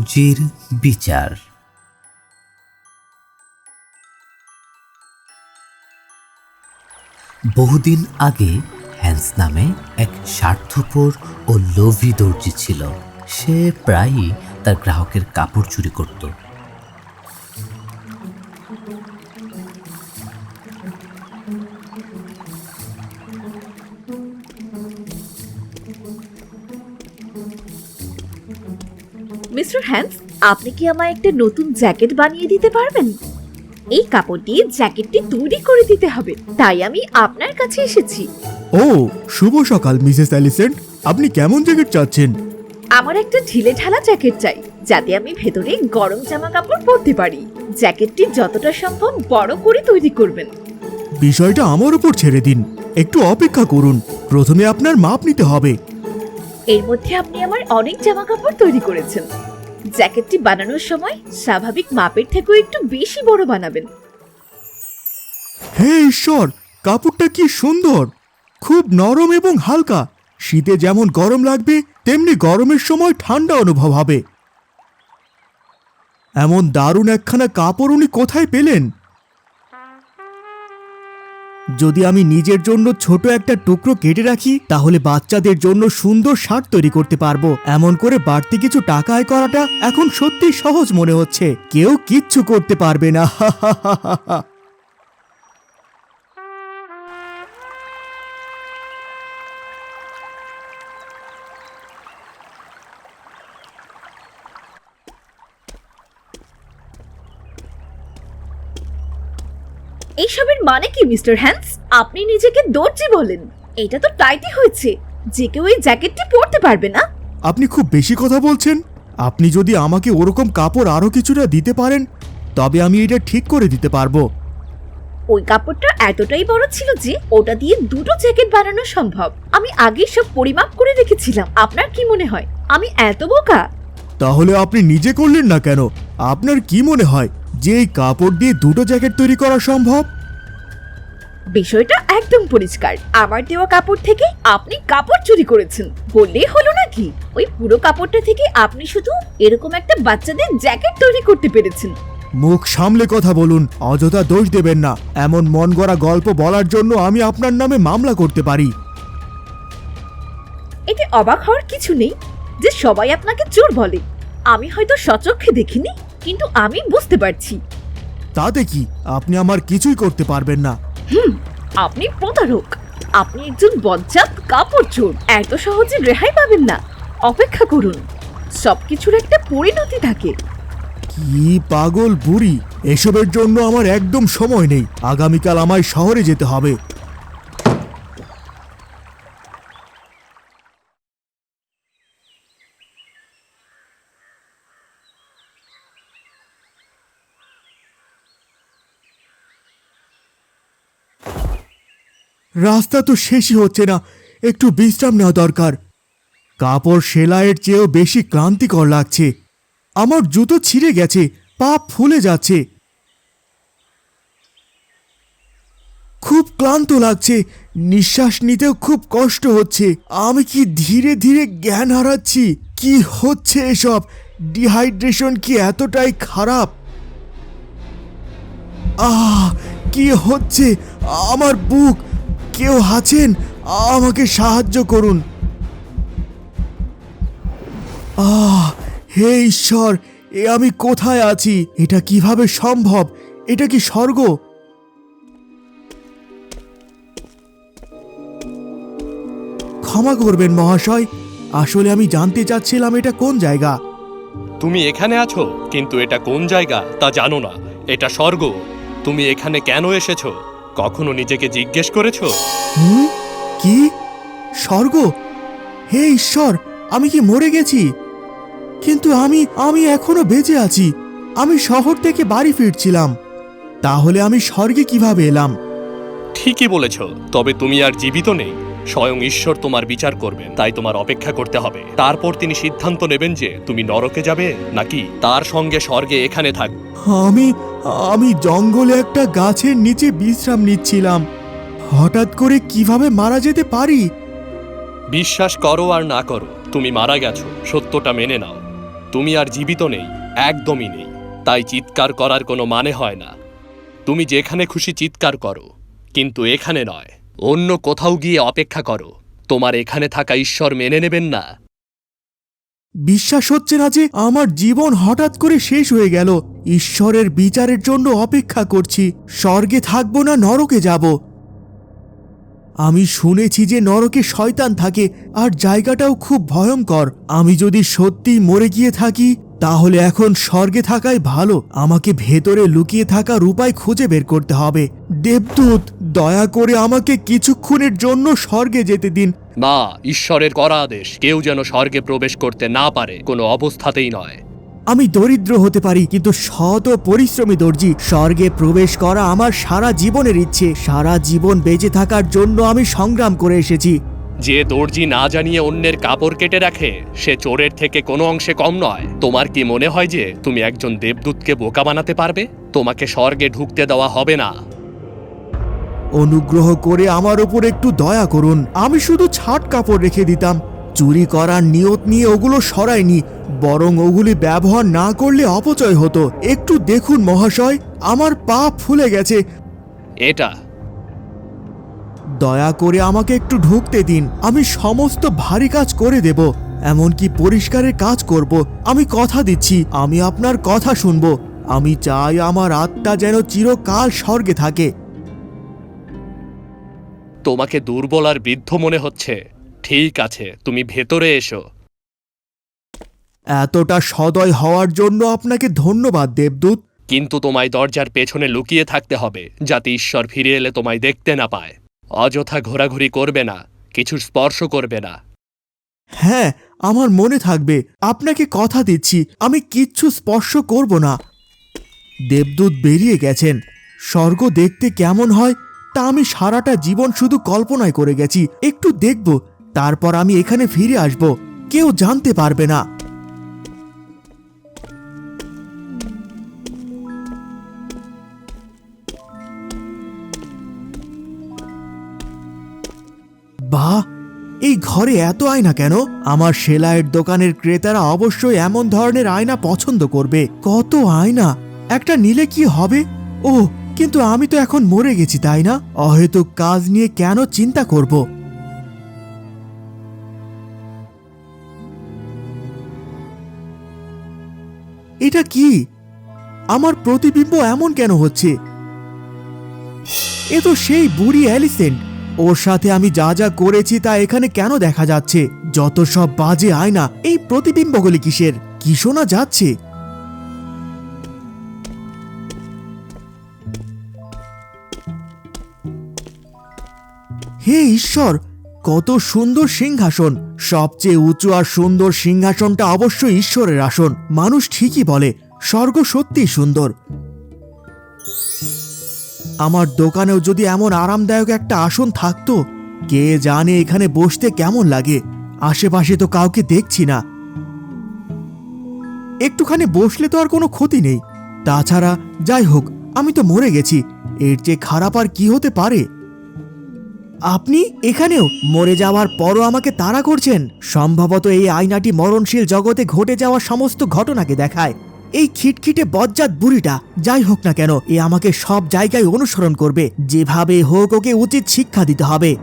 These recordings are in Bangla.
দর্জির বিচার। বহুদিন আগে হ্যান্স নামে এক স্বার্থপর ও লোভী দর্জি ছিল। সে প্রায়ই তার গ্রাহকের কাপড় চুরি করত। মিস্টার হ্যান্স আপনি কি আমায় একটা নতুন জ্যাকেট বানিয়ে দিতে পারবেন? এই কাপড় দিয়ে জ্যাকেটটি তৈরি করে দিতে হবে তাই আমি আপনার কাছে এসেছি। ও শুভ সকাল মিসেস অ্যালিসেন্ট। আপনি কেমন জ্যাকেট চাচ্ছেন? আমার একটা ঢিলে ঢালা জ্যাকেট চাই যাতে আমি ভেতরে গরম জামা কাপড় পরতে পারি। জ্যাকেটটি যতটা সম্ভব বড় করে তৈরি করবেন। বিষয়টা আমার উপর ছেড়ে দিন। একটু অপেক্ষা করুন প্রথমে আপনার মাপ নিতে হবে। এর মধ্যে আপনি আমার অনেক জামা কাপড় তৈরি করেছেন। জ্যাকেটটি বানানোর সময় স্বাভাবিক মাপের থেকেও একটু বেশি বড় বানাবেন। হে ঈশ্বর, কাপড়টা কি সুন্দর! খুব নরম এবং হালকা। শীতে যেমন গরম লাগবে, তেমনি গরমের সময় ঠান্ডা অনুভব হবে। এমন দারুণ একখানা কাপড় উনি কোথায় পেলেন? যদি আমি নিজের জন্য ছোট একটা টুকরো কেটে রাখি, তাহলে বাচ্চাদের জন্য সুন্দর শার্ট তৈরি করতে পারব। এমন করে বাড়তি কিছু টাকা আয় করাটা এখন সত্যি সহজ মনে হচ্ছে। কেউ কিচ্ছু করতে পারবে না। এইসবের মানে কি মিস্টার হ্যান্স? আপনি নিজেকে দর্জি বলেন। এটা তো টাইটই হয়েছে। যে কেউ এই জ্যাকেটটি পরতে পারবে না। আপনি খুব বেশি কথা বলছেন। আপনি যদি আমাকে ওরকম কাপড় আরও কিছুটা দিতে পারেন তবে আমি এটা ঠিক করে দিতে পারব। ওই কাপড়টা এতটাই বড় ছিল যে ওটা দিয়ে দুটো জ্যাকেট বানানো সম্ভব। আমি আগেই সব পরিমাপ করে রেখেছিলাম। আপনার কি মনে হয়? আমি এত বোকা? তাহলে আপনি নিজে করলেন না কেন? আপনার কি মনে হয়? যে এই কাপড় দিয়ে দুটো জ্যাকেট তৈরি করা সম্ভব? বিষয়টা একদম পরিষ্কার। আমার দেওয়া কাপড় থেকে আপনি কাপড় চুরি করেছেন। বললেই হলো নাকি? ওই পুরো কাপড়টা থেকে আপনি শুধু এরকম একটা বাচ্চাদের জ্যাকেট তৈরি করতে পেরেছেন। মুখ সামলে কথা বলুন অযথা দোষ দেবেন না। এমন মন গড়া গল্প বলার জন্য আমি আপনার নামে মামলা করতে পারি। এতে অবাক হওয়ার কিছু নেই যে সবাই আপনাকে চোর বলে। আমি হয়তো সচক্ষে দেখিনি। কিন্তু আমি বুঝতে পারছি। তাতে কি? আপনি আমার কিছুই করতে পারবেন না। হুম আপনি প্রতারক। আপনি একজন বজ্জাত কাপড় চোর। এত সহজে রেহাই পাবেন না। অপেক্ষা করুন। সবকিছুর একটা পরিণতি থাকে। কি পাগল বুড়ি! এসবের জন্য আমার একদম সময় নেই। আগামীকাল আমায় শহরে যেতে হবে। রাস্তা তো শেষই হচ্ছে না। একটু বিশ্রাম নেওয়া দরকার। কাপড় সেলাইয়ের চেয়েও বেশি ক্লান্তিকর লাগছে। আমার জুতো ছিঁড়ে গেছে, পা ফুলে যাচ্ছে। খুব ক্লান্ত লাগছে, নিঃশ্বাস নিতেও খুব কষ্ট হচ্ছে। আমি কি ধীরে ধীরে জ্ঞান হারাচ্ছি? কি হচ্ছে এসব? ডিহাইড্রেশন কি এতটাই খারাপ? আহ, কি হচ্ছে? আমার বুক কেউ আছেন? আমাকে সাহায্য করুন। আহ, হে ঈশ্বর, এ আমি কোথায় আছি? এটা কীভাবে সম্ভব? এটা কি স্বর্গ? ক্ষমা করবেন মহাশয়, আসলে আমি জানতে চাচ্ছিলাম এটা কোন জায়গা। তুমি এখানে আছো, কিন্তু এটা কোন জায়গা তা জানো না। এটা স্বর্গ। তুমি এখানে কেন এসেছ? কখনো নিজেকে জিজ্ঞেস করেছ? হুম? কি? স্বর্গ? হে ঈশ্বর আমি কি মরে গেছি? কিন্তু আমি আমি এখনও বেঁচে আছি। আমি শহর থেকে বাড়ি ফিরছিলাম। তাহলে আমি স্বর্গে কীভাবে এলাম? ঠিকই বলেছ তবে তুমি আর জীবিত নেই। স্বয়ং ঈশ্বর তোমার বিচার করবেন তাই তোমার অপেক্ষা করতে হবে। তারপর তিনি সিদ্ধান্ত নেবেন যে তুমি নরকে যাবে নাকি তার সঙ্গে স্বর্গে এখানে থাক। আমি আমি জঙ্গলে একটা গাছের নিচে বিশ্রাম নিচ্ছিলাম। হঠাৎ করে কীভাবে মারা যেতে পারি? বিশ্বাস করো আর না করো তুমি মারা গেছো সত্যটা মেনে নাও। তুমি আর জীবিত নেই একদমই নেই। তাই চিৎকার করার কোনো মানে হয় না। তুমি যেখানে খুশি চিৎকার করো কিন্তু এখানে নয়। অন্য কোথাও গিয়ে অপেক্ষা করো। তোমার এখানে থাকা ঈশ্বর মেনে নেবেন না। বিশ্বাস হচ্ছে না যে আমার জীবন হঠাৎ করে শেষ হয়ে গেল। ঈশ্বরের বিচারের জন্য অপেক্ষা করছি। স্বর্গে থাকব না, নরকে যাব। আমি শুনেছি যে নরকে শয়তান থাকে, আর জায়গাটাও খুব ভয়ঙ্কর। আমি যদি সত্যি মরে গিয়ে থাকি তাহলে এখন স্বর্গে থাকাই ভালো। আমাকে ভেতরে লুকিয়ে থাকার উপায় খুঁজে বের করতে হবে। দেবদূত দয়া করে আমাকে কিছুক্ষণের জন্য স্বর্গে যেতে দিন। না ঈশ্বরের করা আদেশ। কেউ যেন স্বর্গে প্রবেশ করতে না পারে কোনো অবস্থাতেই নয়। আমি দরিদ্র হতে পারি কিন্তু শত পরিশ্রমী দর্জি স্বর্গে প্রবেশ করা আমার সারা জীবনের ইচ্ছে। সারা জীবন বেঁচে থাকার জন্য আমি সংগ্রাম করে এসেছি। যে দর্জি না জানিয়ে অন্যের কাপড় কেটে রাখে সে চোরের থেকে কোনো অংশে কম নয়। তোমার কি মনে হয় যে তুমি একজন দেবদূতকে বোকা বানাতে পারবে? তোমাকে স্বর্গে ঢুকতে দেওয়া হবে না। অনুগ্রহ করে আমার উপর একটু দয়া করুন। আমি শুধু ছাট কাপড় রেখে দিতাম। চুরি করার নিয়ত নিয়ে ওগুলো সরাইনি। বরং ওগুলি ব্যবহার না করলে অপচয় হতো। একটু দেখুন মহাশয় আমার পা ফুলে গেছে। এটা দয়া করে আমাকে একটু ঢুকতে দিন। আমি সমস্ত ভারী কাজ করে দেব এমনকি পরিষ্কারের কাজ করব। আমি কথা দিচ্ছি আমি আপনার কথা শুনব। আমি চাই আমার আত্মা যেন চিরকাল স্বর্গে থাকে। তোমাকে দুর্বল আর বৃদ্ধ মনে হচ্ছে। ঠিক আছে তুমি ভেতরে এসো। এতটা সদয় হওয়ার জন্য আপনাকে ধন্যবাদ দেবদূত। কিন্তু তোমায় দরজার পেছনে লুকিয়ে থাকতে হবে যাতে ঈশ্বর ফিরে এলে তোমায় দেখতে না পায়। অযথা ঘোরাঘুরি করবে না, কিছু স্পর্শ করবে না। হ্যাঁ আমার মনে থাকবে, আপনাকে কথা দিচ্ছি, আমি কিচ্ছু স্পর্শ করব না। দেবদূত বেরিয়ে গেছেন। স্বর্গ দেখতে কেমন হয়, তা আমি সারাটা জীবন শুধু কল্পনায় করে গেছি। একটু দেখব, তারপর আমি এখানে ফিরে আসব। কেউ জানতে পারবে না। ঘরে এত আয়না কেন? আমার সেলাইয়ের দোকানের ক্রেতারা অবশ্যই এমন ধরনের আয়না পছন্দ করবে। কত আয়না? একটা নিলে কি হবে? ও, কিন্তু আমি তো এখন মরে গেছি, তাই না? অহেতুক কাজ নিয়ে কেন চিন্তা করব? এটা কি? আমার প্রতিবিম্ব এমন কেন হচ্ছে? এ তো সেই বুড়ি অ্যালিসেন্ট। ওর সাথে আমি যা যা করেছি তা এখানে কেন দেখা যাচ্ছে? যত সব বাজে আয়না, এই প্রতিবিম্বগুলি কিসের? কি শোনা যাচ্ছে? হে ঈশ্বর, কত সুন্দর সিংহাসন। সবচেয়ে উঁচু আর সুন্দর সিংহাসনটা অবশ্যই ঈশ্বরের আসন। মানুষ ঠিকই বলে, স্বর্গ সত্যিই সুন্দর। আমার দোকানেও যদি এমন আরামদায়ক একটা আসন থাকতো, কে জানে এখানে বসতে কেমন লাগে? আশেপাশে তো কাউকে দেখছি না। একটুখানি বসলে তো আর কোনো ক্ষতি নেই। তাছাড়া, যাই হোক, আমি তো মরে গেছি। এর চেয়ে খারাপ আর কি হতে পারে? আপনি এখানেও মরে যাওয়ার পরও আমাকে তাড়া করছেন? সম্ভবত এই আয়নাটি মরণশীল জগতে ঘটে যাওয়া সমস্ত ঘটনাকে দেখায়। এই খিটখিটে বজ্জাত বুড়িটা, যাই হোক না কেন, এ আমাকে সব জায়গায় অনুসরণ করবে। যেভাবে হোক ওকে উচিত শিক্ষা দিতে হবে।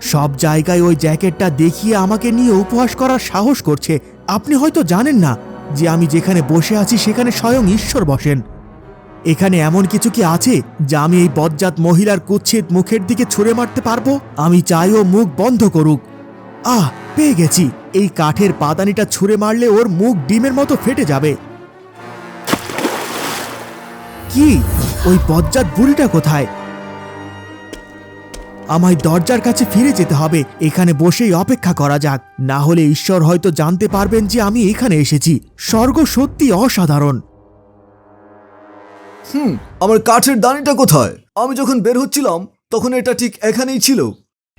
সব জায়গায় ওই জ্যাকেটটা দেখিয়ে আমাকে নিয়ে উপহাস করার সাহস করছে। আপনি হয়তো জানেন না যে আমি যেখানে বসে আছি সেখানে স্বয়ং ঈশ্বর বসেন। এখানে এমন কিছু কি আছে যা আমি এই বজ্জাত মহিলার কুচ্ছিত মুখের দিকে ছুঁড়ে মারতে পারব? আমি চাই ও মুখ বন্ধ করুক। আহ, পেয়ে গেছি। এই কাঠের পাদানিটা ছুঁড়ে মারলে ওর মুখ ডিমের মতো ফেটে যাবে। কি? ওই বজ্জাত বুড়িটা কোথায়? আমায় দরজার কাছে ফিরে যেতে হবে। এখানে বসেই অপেক্ষা করা যাক। না হলে ঈশ্বর হয়তো জানতে পারবেন যে আমি এখানে এসেছি। স্বর্গ সত্যি অসাধারণ। হুম আমার কাঠের দানিটা কোথায়? আমি যখন বের হচ্ছিলাম তখন এটা ঠিক এখানেই ছিল।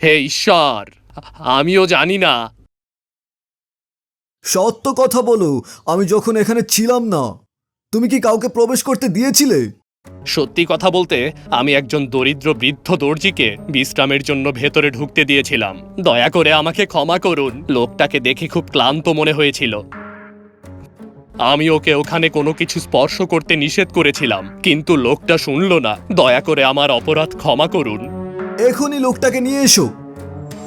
হে ঈশ্বর আমিও জানি না। সত্য কথা বলো আমি যখন এখানে ছিলাম না তুমি কি কাউকে প্রবেশ করতে দিয়েছিলে? সত্যি কথা বলতে, আমি একজন দরিদ্র বৃদ্ধ দর্জিকে বিশ্রামের জন্য ভেতরে ঢুকতে দিয়েছিলাম। দয়া করে আমাকে ক্ষমা করুন। লোকটাকে দেখে খুব ক্লান্ত মনে হয়েছিল। আমি ওকে ওখানে কোনো কিছু স্পর্শ করতে নিষেধ করেছিলাম, কিন্তু লোকটা শুনল না। দয়া করে আমার অপরাধ ক্ষমা করুন। এখনই লোকটাকে নিয়ে এসো।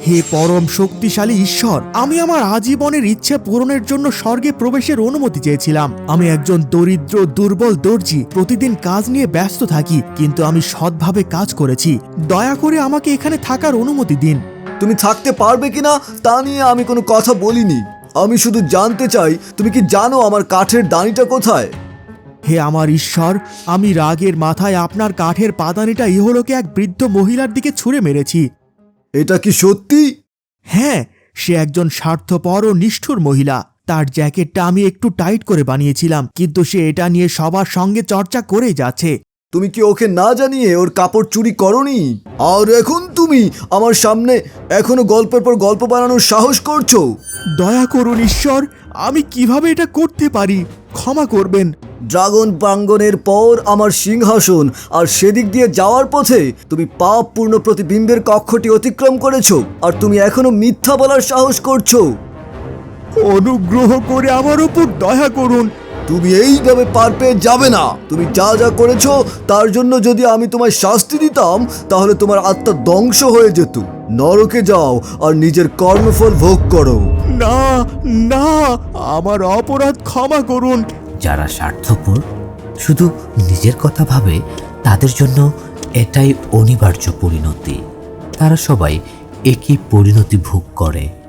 হে পরম শক্তিশালী ঈশ্বর আমি আমার আজীবনের ইচ্ছে পূরণের জন্য স্বর্গে প্রবেশের অনুমতি চেয়েছিলাম। আমি একজন দরিদ্র দুর্বল দর্জি প্রতিদিন কাজ নিয়ে ব্যস্ত থাকি কিন্তু আমি সৎভাবে কাজ করেছি। দয়া করে আমাকে এখানে থাকার অনুমতি দিন। তুমি থাকতে পারবে কিনা তা নিয়ে আমি কোনো কথা বলিনি। আমি শুধু জানতে চাই তুমি কি জানো আমার কাঠের দানিটা কোথায়? হে আমার ঈশ্বর আমি রাগের মাথায় আপনার কাঠের পাদানিটা ইহলোকে এক বৃদ্ধ মহিলার দিকে ছুঁড়ে মেরেছি। এটা কি সত্যি? হ্যাঁ সে একজন স্বার্থপর ও নিষ্ঠুর মহিলা। তার জ্যাকেটটা আমি একটু টাইট করে বানিয়েছিলাম কিন্তু সে এটা নিয়ে সবার সঙ্গে চর্চা করেই যাচ্ছে। তুমি কি ওকে না জানিয়ে ওর কাপড় চুরি করনি? আর এখন তুমি আমার সামনে এখনও গল্পের পর গল্প বানানোর সাহস করছ? দয়া করুন ঈশ্বর আমি কীভাবে এটা করতে পারি? ক্ষমা করবেন। ড্রাগন প্রাঙ্গনের পর আমার সিংহাসন আর সেদিক দিয়ে যাওয়ার পথে তুমি পাপপূর্ণ প্রতিবিম্বের কক্ষটি অতিক্রম করেছ আর তুমি এখনও মিথ্যা বলার সাহস করছ। অনুগ্রহ করে আমার উপর দয়া করুন। তুমি এইভাবে পার পেয়ে যাবে না। তুমি যা যা করেছ তার জন্য যদি আমি তোমায় শাস্তি দিতাম তাহলে তোমার আত্মা ধ্বংস হয়ে যেত। নরকে যাও আর নিজের কর্মফল ভোগ করো। না না, আমার অপরাধ ক্ষমা করুন। যারা স্বার্থপর, শুধু নিজের কথা ভাবে, তাদের জন্য এটাই অনিবার্য পরিণতি। তারা সবাই একই পরিণতি ভোগ করে।